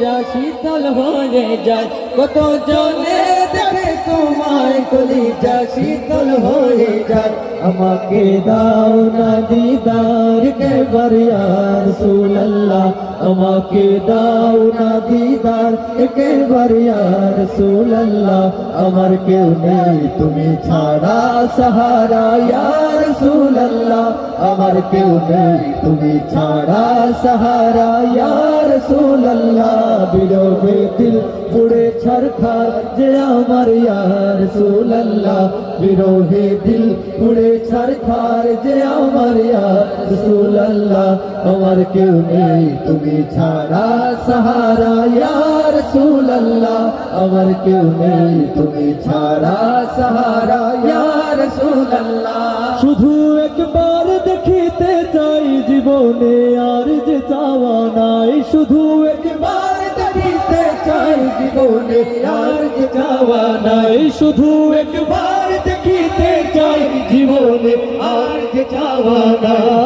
যা শীতল হয়ে যায় কত জলে দেখে তোমায় কলি? যা শীতল হয়ে যায়, আমাকে দাও না দিদার কে বরিয়ার আমাকে দাও না দিদার। কে বরিয়ার সুল্লাহ আমার কেউ নেই, তুমি ছাড়া সাহারা। ইয়ার সুল্লাহ আমার কেউ নেই, তুমি ছাড়া সাহারা। ইয়ার সুল্লাহ বিরোবে দিল পুড়ে ছরখার যে আমার ইয়ার সুল্লাহ বিরোহে দিল পুড়ে ছরখার যে আমার ইয়ার সুল্লাহ আমার কেউ নেই, তুমি ছাড়া সাহারা ইয়ার সুল্লাহ আমার কেউ নেই, তুমি ছাড়া সাহারা ইয়ার সুল্লাহ শুধু একবার দেখিতে চাই জীবনে, আর যে চাওয়া নাই, শুধু একবার জীবনে আর যাওয়া নাই। শুধু একবার দেখিতে চাই জীবনে আর যাওয়া নাই।